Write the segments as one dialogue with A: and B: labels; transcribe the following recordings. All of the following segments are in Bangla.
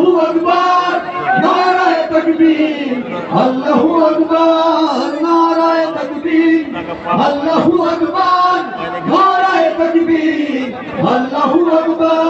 A: আল্লাহু আকবার নারায় তাকবীর আল্লাহু আকবার নারায় তাকবীর আল্লাহু আকবার নারায় তাকবীর আল্লাহু আকবার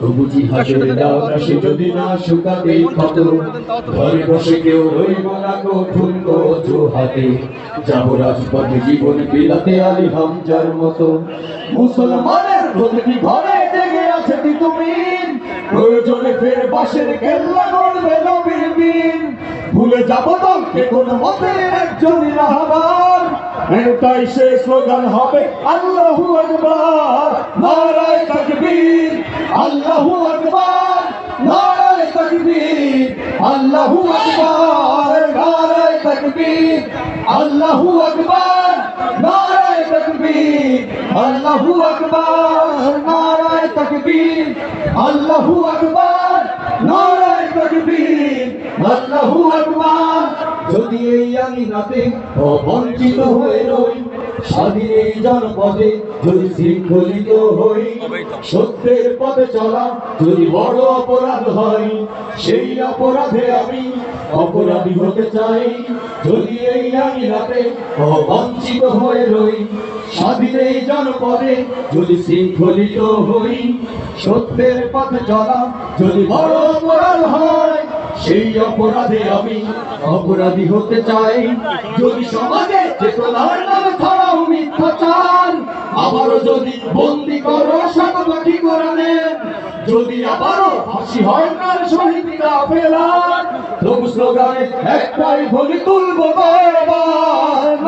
A: তবু জিহাদের ডাক যদি না শুকাতে কত ঘরে বসে কেউ রইব না কঠিন হাতে যাব রাজপথে জীবন বিলাতে আলী হামজার মতো। মুসলমানের প্রতিটি ঘরে জেগে আছে তুমি প্রয়োজনে ফের বাসের কেল্লা করবে নবীর দিন ভুলে যাব দলকে কোন মতে একজন রাহবার এটাই সে স্লোগান হবে আল্লাহু আকবার। আল্লাহু আকবার, নারায় তাকবীর, আল্লাহু আকবার, নারায় তাকবীর, আল্লাহু আকবার, নারায় তাকবীর, আল্লাহু আকবার, নারায় তাকবীর, আল্লাহু আকবার, নারায় তাকবীর, আল্লাহু আকবার। যদি এই আমি রাতে অবঞ্চিত হয়ে রই স্বাধীন এই জনপদে যদি শৃঙ্খলিত হই সত্যের পথে চলা যদি বড় অপরাধ হয় সেই অপরাধে আমি অপরাধী হতে চাই। যদি এই আমি রাতে অবঞ্চিত হয়ে রই স্বাধীন এই জনপদে যদি শৃঙ্খলিত হই সত্যের পথে চলা যদি বড় অপরাধ হয় সেই অপরাধে আমি অপরাধী হতে চাই। যদি সমাজে চেতনার নামে মিথ্যাচার আবারও যদি বন্দি করো কোরআনে, যদি আবারও ফাঁসি হয় তবু স্লোগানে একটাই তুলবো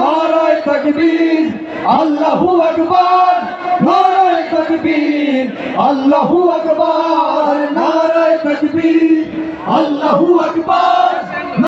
A: নারায় আল্লাহু আকবার, নারায় তাকবীর, আল্লাহু আকবার, নারায় তাকবীর, আল্লাহু আকবার।